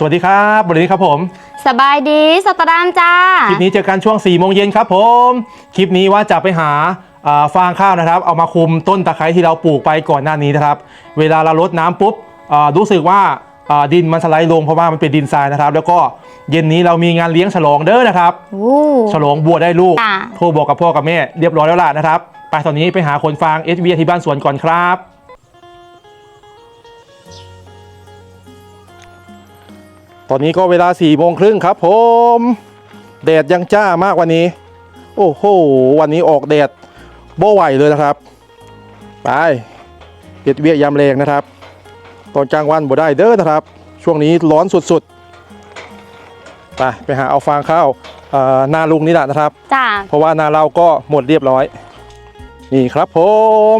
สวัสดีครับบรินี้ครับผม สบายดีสตาร์ดามจ้า คลิปนี้เจอกันช่วง4ี่โมงเย็นครับผม คลิปนี้ว่าจะไปหาอ่าฟางข้าวนะครับ เอามาคุมต้นตะไคร้ที่เราปลูกไปก่อนหน้านี้นะครับ เวลาเราลดน้ำปุ๊บอ่ารู้สึกว่าอ่าดินมันสไลด์ลงเพราะว่ามันเป็นดินทรายนะครับ แล้วก็เย็นนี้เรามีงานเลี้ยงฉลองเด้อนะครับโอ้ฉลองบัวได้ลูกค่ะโทรบอกกับพ่อกับแม่เรียบร้อยแล้วล่ะนะครับ ไปตอนนี้ไปหาคนฟางเอสวีที่บ้านสวนก่อนครับ ตอนนี้ก็เวลา4ี่โมงครึ่งครับผมแดดยังจ้ามากวันนี้ โอ้โห วันนี้ออกแดดโบไหวเลยนะครับ ไปเอ็ดเวียยามแรงนะครับ ตอนกลางวันบ่ได้เด้อนะครับ ช่วงนี้ร้อนสุดๆ ไปไปหาเอาฟางข้าวเอ่อนาลุงนี่แหละนะครับ จ้า เพราะว่านาเราก็หมดเรียบร้อย นี่ครับผม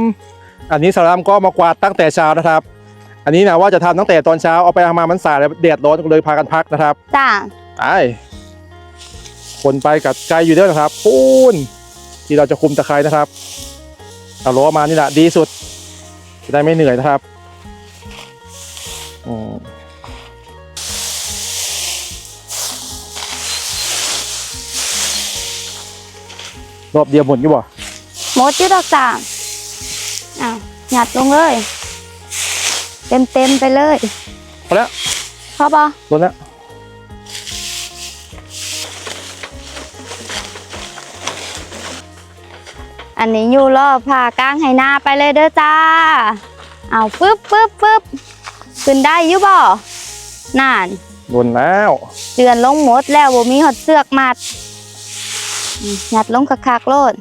อันนี้สารามก็มากวาดตั้งแต่เช้านะครับ อันนี้นะว่าจะทำตั้งแต่ตอนเช้าเอาไปเอามามันสายแล้วแดดร้อนก็เลยพากันพักนะครับจ้าไปคนไปกับใจอยู่เด้อนะครับปูนที่เราจะคุมตะไคร้นะครับเอาล้อมานี่แหละดีสุดจะได้ไม่เหนื่อยนะครับอืมรอบเดียวหมดอยู่บ่หมดอยุดอกจ้าอ้าวหยัดลงเลย เต็มเต็มๆไปเลยพอแล้วพอปะโดนแล้วอันนี้อยู่รอบผ่ากลางไหนาไปเลยเด้อจ้า เอาฟึบฟึบฟึบขึ้นได้อยุบ่น่านโดนแล้วเตือนลงหมดแล้วบ่มีหดเสือกมัดอืมหยัดลงคักๆโลด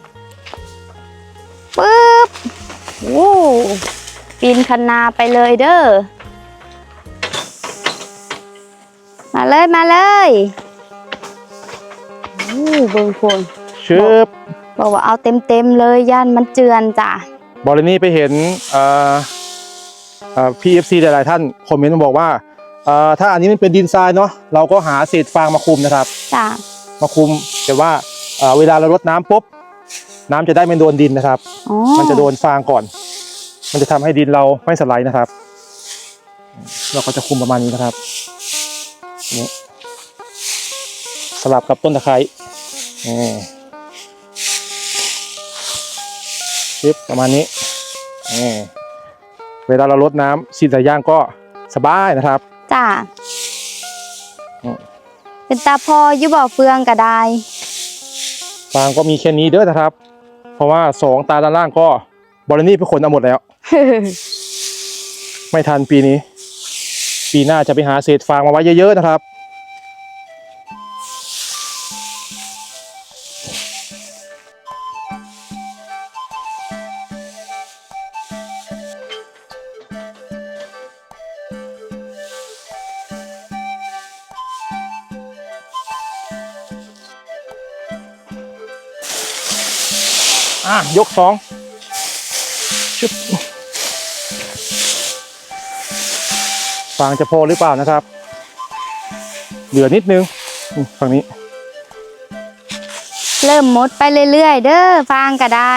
ปึ๊บโอ้ ปีนคันนาไปเลยเด้อ มาเลยมาเลยโอ้เบิ่งคนชึบบอกว่าเอาเต็มๆเลยย่านมันเจือนจ้ะบอลนี่ไปเห็นเอ่อเอ่อพีเอฟซีหลายๆท่านคอมเมนต์มาบอกว่าเอ่อถ้าอันนี้มันเป็นดินทรายเนาะเราก็หาเศษฟางมาคุมนะครับจ้ะมาคุมแต่ว่าเอ่อเวลาเรารดน้ำปุ๊บน้ำจะได้ไม่โดนดินนะครับอ๋อมันจะโดนฟางก่อน มันจะทำให้ดินเราไม่สไลด์นะครับ เราก็จะคุมประมาณนี้นะครับนี่สลับกับต้นตะไคร้นี่ปึ๊บประมาณนี้นี่เวลาเราลดน้ำฉีดใส่ย่างก็สบายนะครับจ้ะอืมเป็นตาพออยู่บ่อเฟืองก็ได้ฟางก็มีแค่นี้เด้อนะครับ เพราะว่าสองตาด้านล่างก็บอลนี่เป็นคนเอาหมดแล้ว ไม่ทันปีนี้ ปีหน้าจะไปหาเศษฟางมาไว้เยอะๆนะครับ อะ ยกสองชึบ ฟางจะพอหรือเปล่านะครับ เหลือนิดนึงอืมฝั่งนี้ เริ่มหมดไปเรื่อยๆ เด้อฟางก็ได้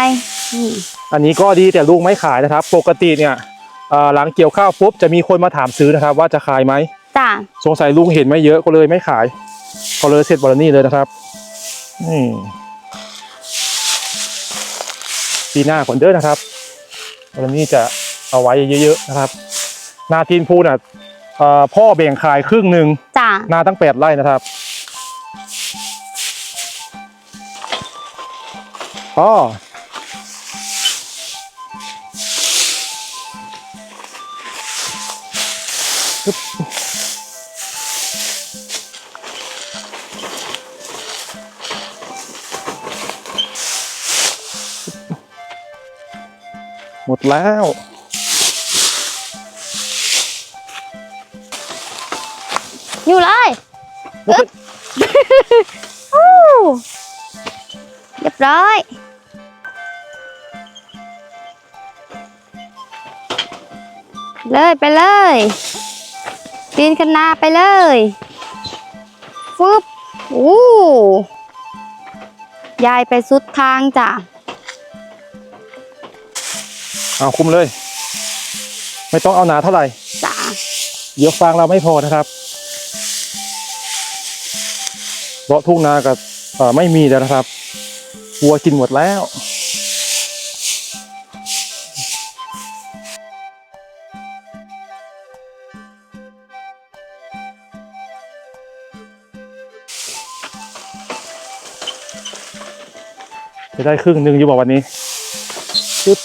นี่อันนี้ก็ดีแต่ลูกไม่ขายนะครับ ปกติเนี่ยเอ่อหลังเกี่ยวข้าวปุ๊บจะมีคนมาถามซื้อนะครับ ว่าจะขายไหม จ้ะสงสัยลุงเห็นไม่เยอะก็เลยไม่ขาย ก็เลยเสร็จบอลนี่เลยนะครับนี่ปีหน้าก่อนเด้อนะครับบอลนี่จะเอาไว้เยอะๆนะครับนาทีนพูน่ะเอ่อ พ่อแบ่งขายครึ่งหนึ่งจ้ะนาตั้งแปดไร่นะครับอ๋อปึ๊บหมดแล้ว เรียบร้อยเลยไปเลยปีนคันนาไปเลยฟึบอู้ยายไปสุดทางจ้ะเอาคุมเลย ไม่ต้องเอาหนาเท่าไหร่จ้ะเดี๋ยวฟางเราไม่พอนะครับ เพราะทุ่งนากับไม่มีแล้วนะครับวัวกินหมดแล้วจะได้ครึ่งหนึ่งอยู่บอกวันนี้ปึ๊บ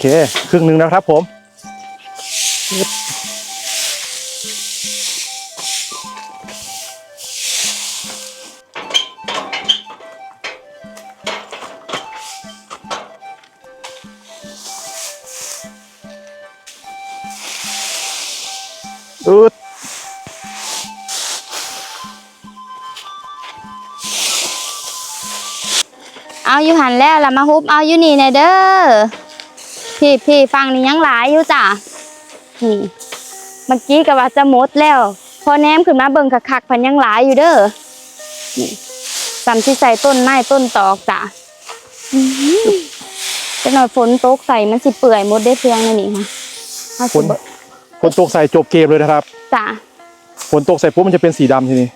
เค ครึ่งหนึ่งนะครับผมอึดเอาอยู่หันแล้วละมาฮุบเอาอยู่นี่แน่เด้อ พี่พี่ฟังนี่ยังหลายอยู่จ้ะนี่เมื่อกี้ก็ว่าจะหมดแล้ว พอแนมขึ้นมาเบิ่งคักๆพันยังหลายอยู่เด้อนี่สำที่ใส่ต้นไม้ต้นตอกจ้ะอื้อหือจะหน่อยฝนตกใส่มันสิเปื่อยหมดได้เพียงนั่นนี่ค่ะเอาฝสินเบิ่งฝนตกใส่จบเกมเลยนะครับจ้ะฝนตกใส่ปุ๊บมันจะเป็นสีดำทีนี้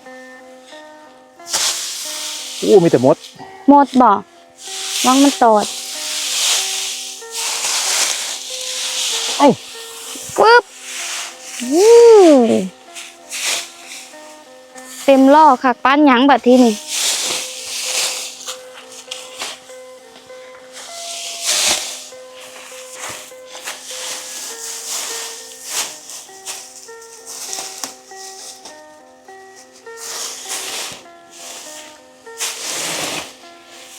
อู้มีแต่มดหมดบอกว่างมันตอด เอ้าปึ๊บวู้เต็มล่อคักป้านหยังบัดที่นี่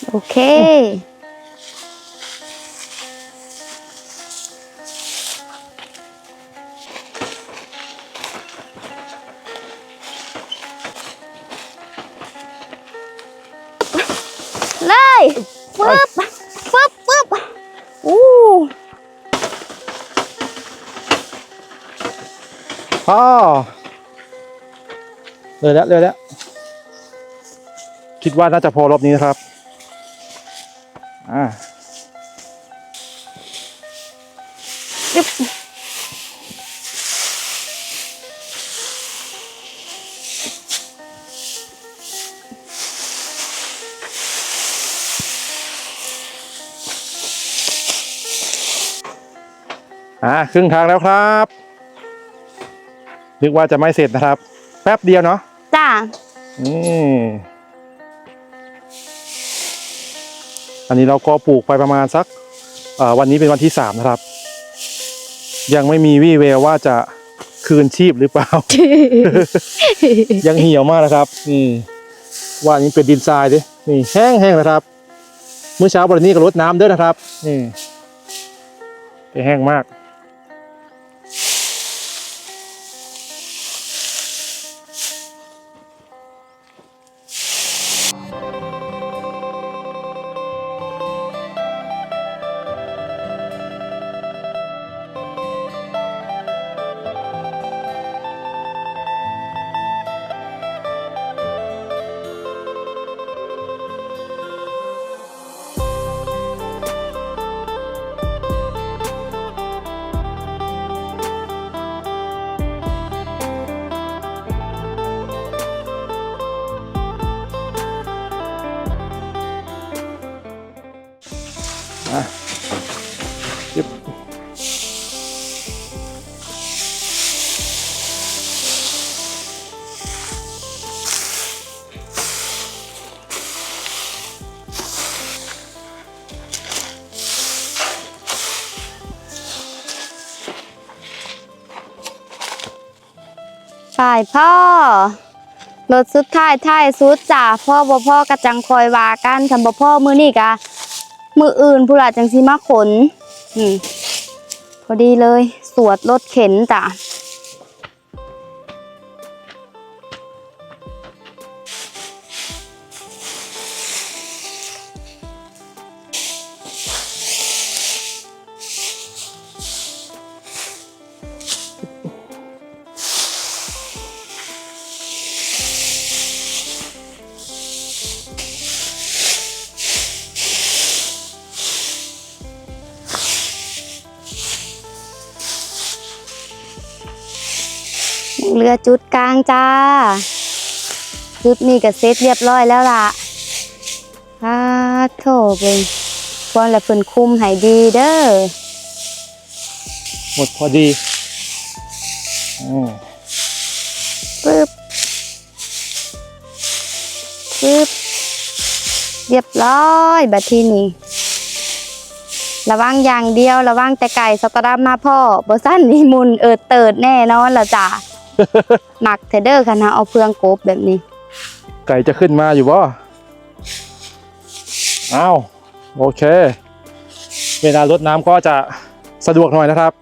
โอเค อ๋อเลยแล้วเลยแล้วคิดว่าน่าจะพอรอบนี้นะครับ อ่ายึบอ่าครึ่งทางแล้วครับ นึกว่าจะไม่เสร็จนะครับ แป๊บเดียวเนาะจ้านี่อันนี้เราก็ปลูกไปประมาณสักเอ่อวันนี้เป็นวันที่สามนะครับ ยังไม่มีวี่แววว่าจะคืนชีพหรือเปล่า ยังเหี่ยวมากนะครับนี่ว่าอันนี้เป็นดินทรายดินี่แห้งแห้งนะครับ เมื่อเช้าวันนี้ก็รดน้ำด้วยนะครับนี่แห้งมากายพ่อรถสุดท้ายท้ายสุดจ้าพ่อบ่พ่อกระจังคอยวากันทำบ่พ่อมือนี่กะมืออื่นผู้ละจังสิมาขนอืมพอดีเลย สวดรถเข็นจ้ะ เรือจุดกลางจ้า จุดนี้ก็เสร็จเรียบร้อยแล้วล่ะอ้าโถเบิ่งควรละเพิ่นคุมให้ดีเด้อ หมดพอดีอืมปึ๊บปึ๊บเรียบร้อยบัดทีนี้ระวังอย่างเดียวระวังแต่ไก่สตอดัมมาพ่อบ่สั้นนี่มุนเอิดเติดแน่นอนละจ้ะ หมักเทเดอร์ค่ะนะเอาเพืองกบแบบนี้ ไก่จะขึ้นมาอยู่บ่อ้าวโอเค เวลารดน้ำก็จะสะดวกหน่อยนะครับ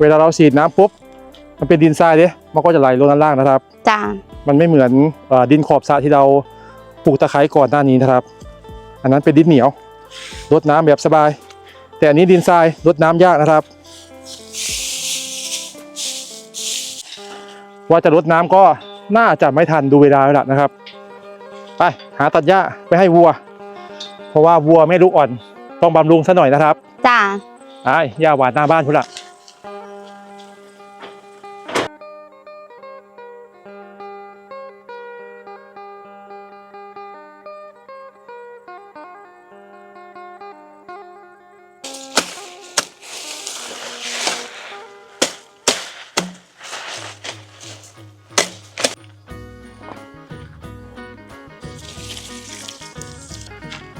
เวลาเราฉีดน้ำปุ๊บมันเป็นดินทรายเด้มันก็จะไหลลงด้านล่างนะครับ จ้ะมันไม่เหมือนเออดินขอบสระที่เราปลูกตะไคร้ก่อนหน้านี้นะครับ อันนั้นเป็นดินเหนียวรดน้ำแบบสบาย แต่อันนี้ดินทรายรดน้ำยากนะครับ ว่าจะรดน้ำก็น่าจะไม่ทันดูเวลาแล้วล่ะนะครับ ไปหาตัดหญ้าไปให้วัว เพราะว่าวัวไม่ลูกอ่อน ต้องบำรุงซะหน่อยนะครับ จ้ะไอ้หญ้าหวานหน้าบ้านคุณละ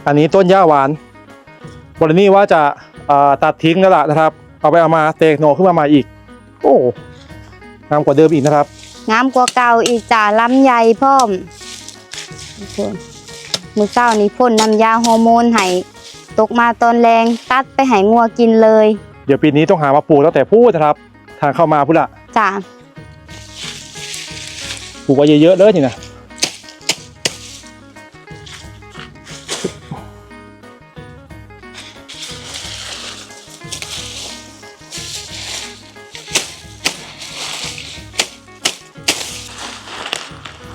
อันนี้ต้นหญ้าหวานบรินี่ว่าจะเอ่อตัดทิ้งแล้วล่ะนะครับ เอาไปเอามาเตกโหนขึ้นมาใหม่อีก โอ้งามกว่าเดิมอีกนะครับ งามกว่าเก่าอีกจ้ะลำใหญ่พร้อมโอ้โหมือเก้านี่พ่นน้ำยาฮอร์โมนให้ตกมาตอนแรงตัดไปให้งัวกินเลย เดี๋ยวปีนี้ต้องหามาปลูกตั้งแต่พูดนะครับ ทางเข้ามาพูดละจ้ะปลูกไว้เยอะๆเลยนี่นะ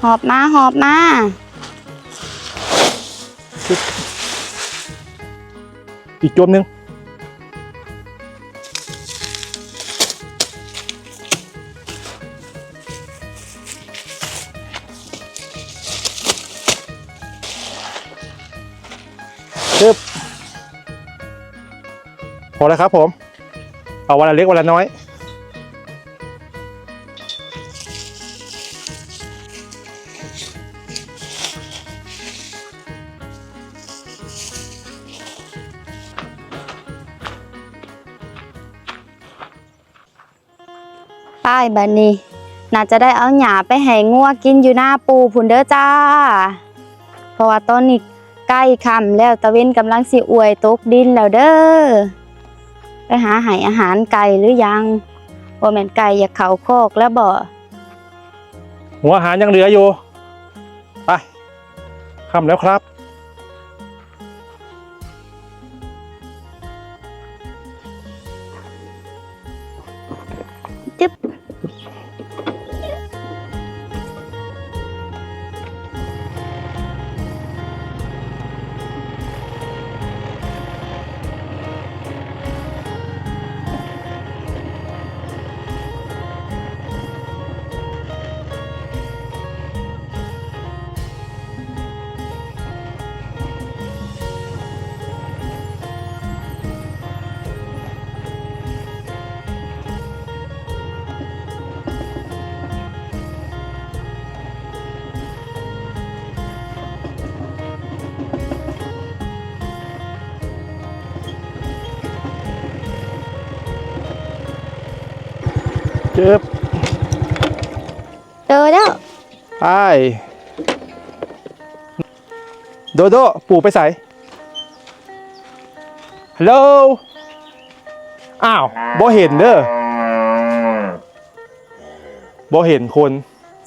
อบมาหอบมาอีกจมหนึ่งปึ๊บพอแล้วครับผม เอาวันละเล็กวันละน้อยายบันนี้ น่าจะได้เอาหญ้าไปให้งัวกินอยู่หน้าปูผุนเด้อจ้า เพราะว่าตอนนี้ใกล้ค่ำแล้วตะเวนกำลังสิอวยตกดินแล้วเด้อ ไปหาให้อาหารไก่หรือยังว่าแม่นไก่อยากเข้าคกแล้วบ่ หัวอาหารยังเหลืออยู่ ไปค่ำแล้วครับ จ็บเจอแล้วไปโดโดปู่ไปใส่ฮัลโหลอ้าวบ่เห็นเด้อบ่เห็นคน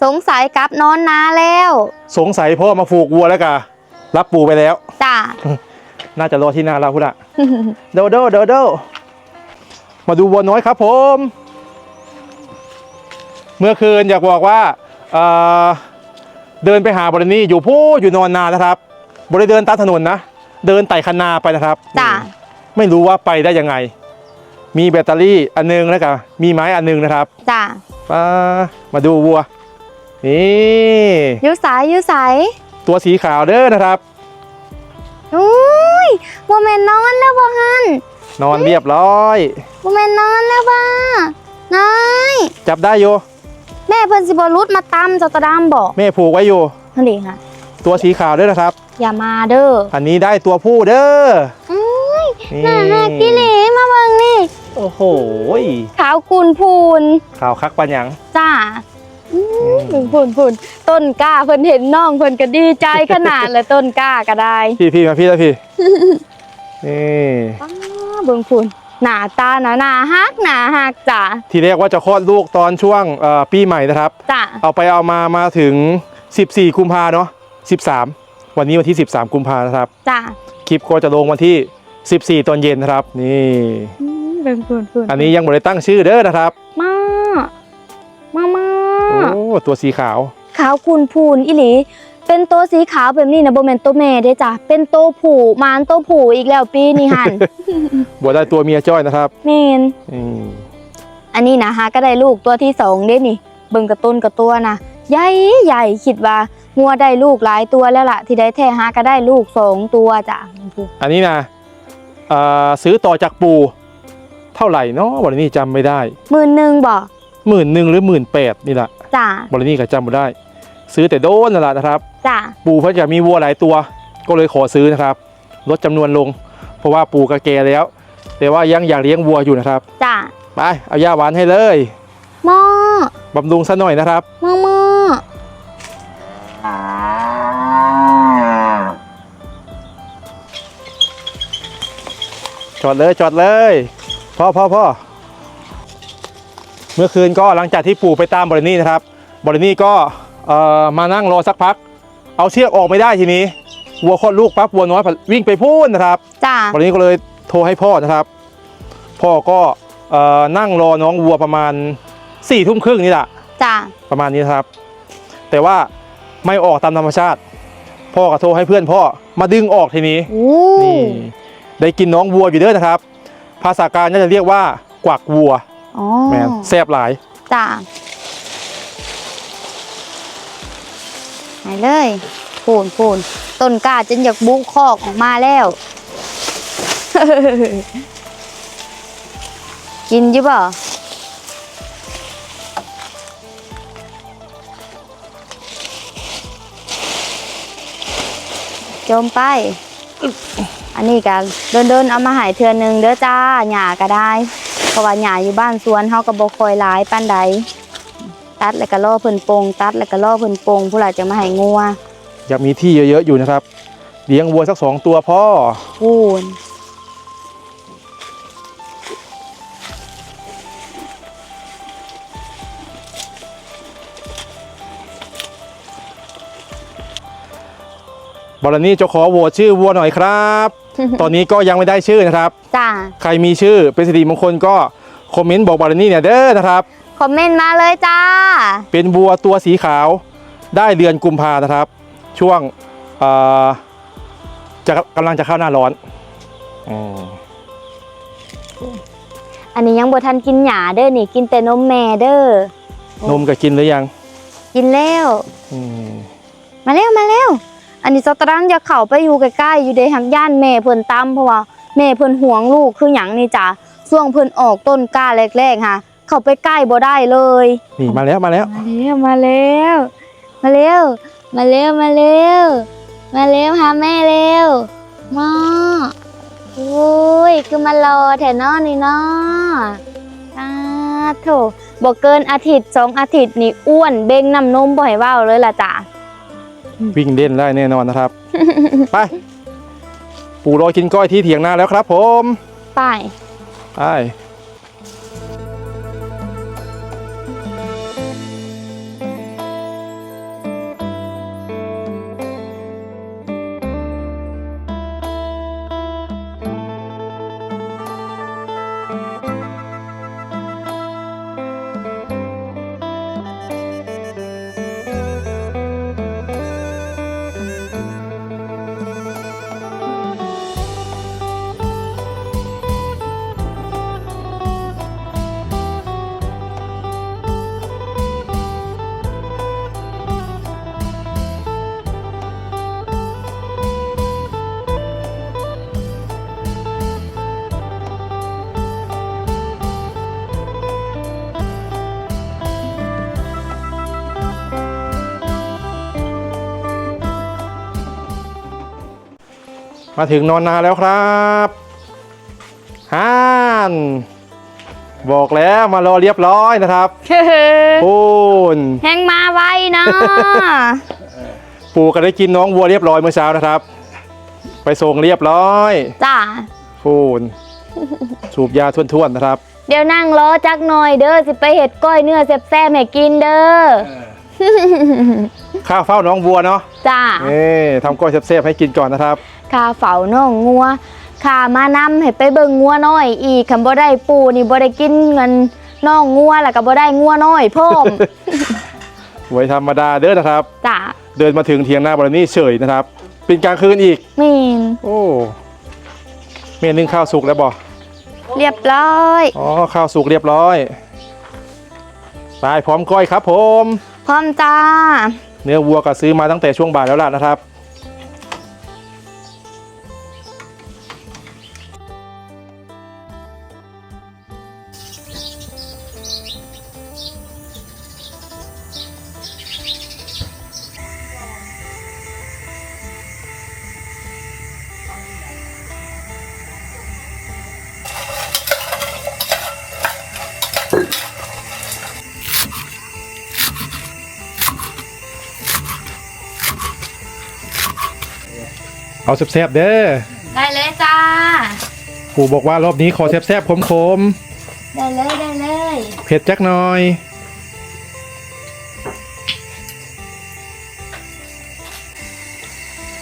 สงสัยกลับนอนนาแล้ว สงสัยพ่อมาผูกวัวแล้วกะ รับปู่ไปแล้วจ้าน่าจะรอที่หน้าเราพุทธะโดโดโดโดมาดูวัวน้อยครับผม เมื่อคืนอยากบอกว่าเอ่อเดินไปหาบรินี่อยู่พูดอยู่นอนนานนะครับ บริเดินตามถนนนะ เดินไต่คันนาไปนะครับจ้าไม่รู้ว่าไปได้ยังไง มีแบตเตอรี่อันนึงแล้วก็มีไม้อันนึงนะครับจ้าไปมามาดูวัว นี่อยูสายอยูสายตัวสีขาวเด้อนะครับอุ้ยโมเมนนอนแล้วบ่ฮันนอนเรียบร้อยโมเมนนอนแล้วบ่นายจับได้อยู่ แม่เพิ่นสิบ่รุดมาตำเจ้าตะดามบอกแม่ผูกไว้อยู่ นั่นดิค่ะ ตัวสีขาวเด้อนะครับ อย่ามาเด้ออันนี้ได้ตัวผู้เด้ออุ้ยนี่น่าฮักกิหลีมาเบิ่งนี่ โอ้โหขาวคูนพูนขาวคักปันหยังจ้าอืมพูนพูนพูนต้นกล้าเพิ่นเห็นน้องเพิ่นก็ดีใจขนาดเลยต้นกล้าก็ได้พี่พี่มาพี่แล้วพี่ นี่อ้าเบิ่งพูน หน้าตาหนาหนาฮักหนาฮักจ้าทีแรกว่าจะคลอดลูกตอนช่วงเอ่อปีใหม่นะครับ จ้าเอาไปเอามามาถึง 14 กุมภาเนาะ13 วันนี้วันที่ 13 กุมภานะครับ จ้าคลิปก็จะลงวันที่ 14 ตอนเย็นนะครับ นี่อืมเบิ่งพูนพูนอันนี้ยังไม่ได้ตั้งชื่อเด้อนะครับ มามามาโอ้ตัวสีขาว ขาวคูนพูนอีหลี เป็นโตวสีขาวแบบนี้นะโบแมนโตวแม่เด้จ้ะเป็นโตวผู้มานโตวผู้อีกแล้วปีนี้หัน บัวได้ตัวเมียจ้อยนะครับเมนอืมอันนี้นะฮะก็ได้ลูกตัวที่สองเด้นี่ เบิ่งกระตุ้นกระตัวนะใหญ่ใหญ่คิดว่างัวได้ลูกหลายตัวแล้วล่ะ ที่ได้แท้ฮะก็ได้ลูกสองตัวจ้ะอันนี้นะเอ่อซื้อต่อจากปู่เท่าไหร่เนาะวันนี้จำไม่ได้หมื่นหนึ่งบ่หมื่นหนึ่งหรือหมื่นแปดนี่แหละจ้ะวันนี้ก็จำไม่ได้ ซื้อแต่โดนนั่นแหละนะครับ จ้ะปู่เพิ่นจะมีวัวหลายตัว ก็เลยขอซื้อนะครับ ลดจำนวนลง เพราะว่าปู่ก็แก่แล้ว แต่ว่ายังอยากเลี้ยงวัวอยู่นะครับ จ้ะไปเอายาหวานให้เลยหม้อบำรุงซะหน่อยนะครับ หม้อหม้อจอดเลยจอดเลยพ่อพ่อพ่อเมื่อคืนก็หลังจากที่ปู่ไปตามบรินี่นะครับบรินี่ก็เอ่อ มานั่งรอสักพัก เอาเชือกออกไม่ได้ทีนี้วัวคลอดลูกปั๊บวัวน้อยวิ่งไปพูนนะครับจ้ะบรินี่ก็เลยโทรให้พ่อนะครับ พ่อก็เอ่อนั่งรอน้องวัวประมาณ4ี่ทุ่มครึ่งนี่แหละจ้ะประมาณนี้นะครับ แต่ว่าไม่ออกตามธรรมชาติ พ่อก็โทรให้เพื่อนพ่อมาดึงออกทีนี้อู้นี่ได้กินน้องวัวอยู่เด้อนะครับ ภาษากลารน่าจะเรียกว่ากวักวัวอ๋อแมนแซบหลายจ้ะ ไหนเลยพูนพูนต้นกล้าจนอยากบุกคอกออกมาแล้ว กินอยี่บ่โจมไป อันนี้กันเดินเดินๆเอามาหายเทือนหนึ่งเด้อจ้าหญ้าก็ได้ เพราะว่าหญ้าอยู่บ้านสวนเฮาก็บ่คอยหลายปานใด ตัดแล้วก็ล่อเพิ่นโปงตัดแล้วก็ล่อเพิ่นโปงผู้หลายจะมาให้งัวอยากมีที่เยอะๆอยู่นะครับเลี้ยงวัวสักสองตัวพ่อพูนบรนี่จะขอโหวตชื่อวัวหน่อยครับ ตอนนี้ก็ยังไม่ได้ชื่อนะครับ จ้า ใครมีชื่อเป็นสิริมงคลก็คอมเมนต์บอกบรนี่เนี่ยเด้อนะครับ คอมเมนต์มาเลยจ้า เป็นวัวตัวสีขาวได้เดือนกุมภานะครับ ช่วงเอ่อจะกำลังจะเข้าหน้าร้อนอืมอันนี้ยังบ่ทันกินหญ้าเด้อนี่กินแต่นมแม่เด้อนมก็กินหรือยัง กินแล้วอืมมาแล้วมาแล้วอันนี้สตรังอย่าเข้าไปอยู่ใกล้ๆอยู่ในหักย่านแม่เพิ่นตำเพราะว่าแม่เพิ่นห่วงลูกคือหยังนี่จ้ะช่วงเพิ่นออกต้นกล้าแรกๆค่ะ เข้าไปใกล้บ่ได้เลยนี่มาแล้วมาแล้ว มาแล้วมาแล้ว มาแล้วมาแล้วมาแล้วมาแล้วหาแม่เร็วมาโอ้ยคือมารอแถวนอนนี่เนาะอ้าโถบอกเกินอาทิตย์สองอาทิตย์นี่อ้วนเบ่งน้ำนมบ่ให้เว้าเลยล่ะจ้ะวิ่งเล่นได้แน่นอนนะครับ ไป ปู่รอกินก้อยที่เถียงนาแล้วครับผม ไป ไป มาถึงนอนนาแล้วครับฮ่านบอกแล้วมารอเรียบร้อยนะครับปูนแหงมาไว้นะปูก็ได้กินน้องวัวเรียบร้อยเมื่อเช้านะครับ ไปส่งเรียบร้อยจ้าปูนสูบยาท่วนๆนะครับ เดี๋ยวนั่งรอจักหน่อยเด้อสิไปเห็ดก้อยเนื้อแซ่บๆให้กินเด้อข้าวเฝ้าน้องวัวเนาะจ้าเอ้ทำก้อยแซ่บๆให้กินก่อนนะครับ ข้าเฝ้าน้องงัวข้ามานำให้ไปเบิ่งงัวน้อย อีกคำบ่ได้ปูนี่บ่ได้กินเงินน้องงัวแล้วก็บ่ได้งัวน้อยพ่อมไว้ธรรมดาเด้อนะครับ จ้าเดินมาถึงเทียงหน้าบรินี่เฉยนะครับ เป็นกลางคืนอีกมีนโอ้เมนึ่งข้าวสุกแล้วบ่เรียบร้อยอ๋อข้าวสุกเรียบร้อยไปพร้อมก้อยครับผม พร้อมจ้า เนื้อวัวก็ซื้อมาตั้งแต่ช่วงบ่ายแล้วล่ะนะครับ เอาแซ่บๆเด้อได้เลยจ้า ปู่บอกว่ารอบนี้ขอแซ่บๆขมได้เลยได้เลยๆเผ็ดจักหน่อย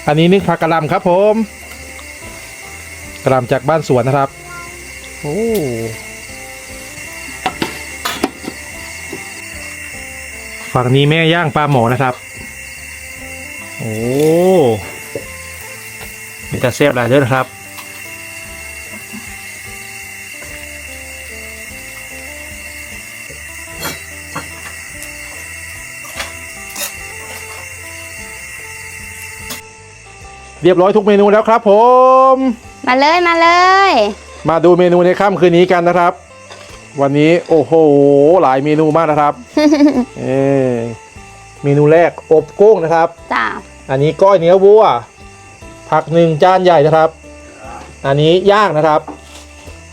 อันนี้นึ่งผักกะหล่ำครับผมกะหล่ำจากบ้านสวนนะครับ โอ้ฝั่งนี้แม่ย่างปลาหมอนะครับ โอ้ มีแต่แซ่บหลายเด้อนะครับเรียบร้อยทุกเมนูแล้วครับผม มาเลยมาเลย มาดูเมนูในค่ำคืนนี้กันนะครับ วันนี้โอ้โห หลายเมนูมากนะครับ เออเมนูแรกอบกุ้งนะครับจ้าอันนี้ก้อยเนื้อวัว ผักหนึ่งจานใหญ่นะครับ อันนี้ย่างนะครับ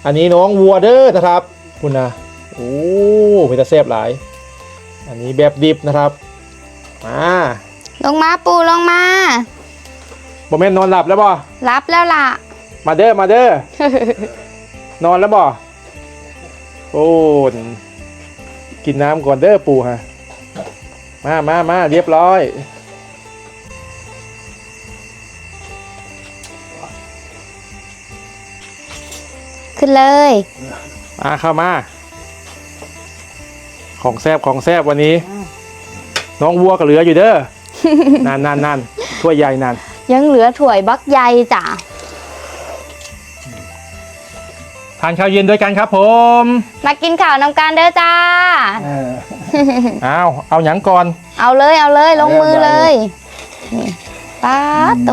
อันนี้น้องวัวเด้อนะครับ คุณนะโอ้เป็นตาแซ่บหลาย อันนี้แบบดิบนะครับมาลงมาปูลงมาบอมเมนนอนหลับแล้วบ่รับแล้วล่ะ มาเด้อมาเด้อนอนแล้วบ่โอ้นกินน้ำก่อนเด้อปู่ฮะมามามาเรียบร้อย ขึ้นเลย มาเข้ามา ของแซบของแซบวันนี้ น้องวัวก็เหลืออยู่เด้อ นานนานนานถ้วยใหญ่นานยังเหลือถ้วยบักใหญ่จ้าทานข้าวเย็นด้วยกันครับผม มากินข้าวน้ำกันเด้อจ้าอ้าวเอาหยังก่อน เอาเลยเอาเลยลงมือเลยนี่ป้าดโต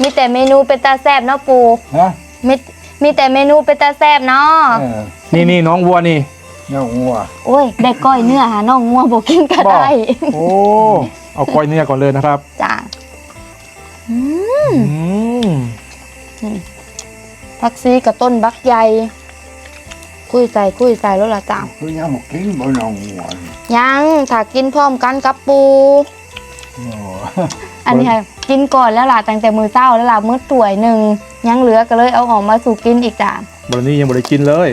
มีแต่เมนูเป็นตาแซบเนาะปูฮะมี มีแต่เมนูเป็นตาแซบเนาะเออนี่นี่น้องวัวนี่เนื้อวัว โอ้ยได้ก้อยเนื้อหาน้องงัวบอกกินก็บอกได้โอ้เอาก้อยเนื้อก่อนเลยนะครับจ้าอืมอืมพักซีกับต้นบักใหญ่คุยใส่คุยใส่แล้วล่ะจ้าคือยังบอกกินบ่น้องวัวนี่ยังถ้ากินพร้อมกันกับปู โอ้อันนี้ค่ะกินก่อนแล้วล่ะตั้งแต่มือเศร้าแล้วล่ะมื้อถ้วยหนึ่ง ยังเหลือก็เลยเอาออกมาสู่กินอีกจ้าบรนี้ยังบ่ได้กินเลย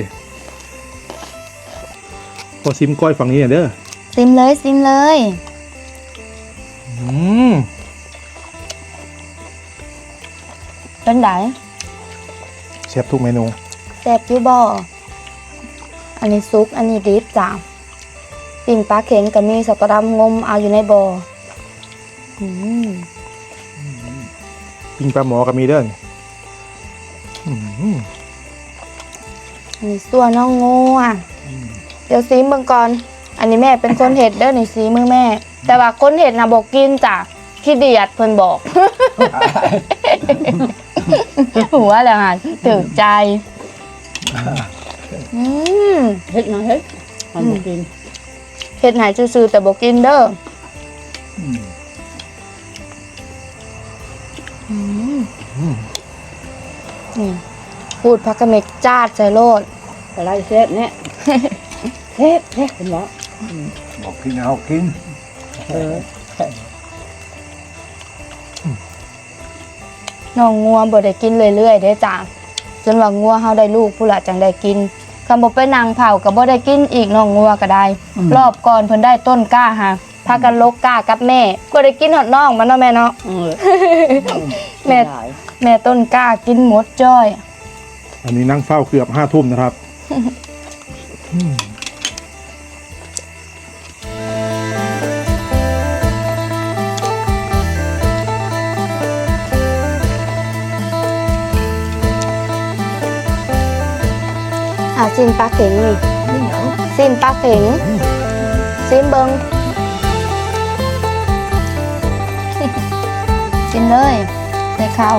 พอซิมก้อยฝั่งนี้หน่อยเด้อซิมเลยซิมเลยอืมเป็นไดเชฟทุกเมนูแซ่บอยู่บ่อันนี้ซุปอันนี้ดิบจ้าปิ่งปลาเข็งกับมีสกกระดำงมเอาอยู่ในบ่ออืม ปิ้งปลาหมอก็มีเด้อ อืมอันนี้ส่วนน้องงูอะเดี๋ยวซีมเบิ่งก่อน อันนี้แม่เป็นคนเห็ดเด้อนี่ซีมือแม่ แต่ว่าคนเห็ดนะบอกกินจ้ะขี้เดียดเพิ่นบอก หัวแล้วฮะถึกใจอืมเฮ็ดหน่อยเฮ็ดทำบ่กินเห็ดหายซื่อๆแต่บอกกินเด้ออืมอืม นี่พูดพักกะเมกจาดใส่โลดอะไรเซ็ตเนี่ยเซ็ตเซ็ตเป็นหรอบอกกินเอากินเออน้องงัวบ่ได้กินเรื่อยๆเด้จ้าจนว่างัวเฮาได้ลูกผู้ละจังได้กินคำบ่ไปนางเผาก็บ่ได้กินอีกน้องงัวก็ได้ รอบก่อนเพิ่นได้ต้นกล้าหาพากันลกกล้ากับแม่บ่ได้กินฮอดน้องมันเนาะแม่เนาะเออแม่หลาย แม่ต้นกล้ากินหมดจ้อย อันนี้นั่งเฝ้าเกือบห้าทุ่มนะครับ อะซิมปลาเข็งนี่ไม่หนังซิมปลาเข็งซิมเบิงซิมเลยใส่ข้าว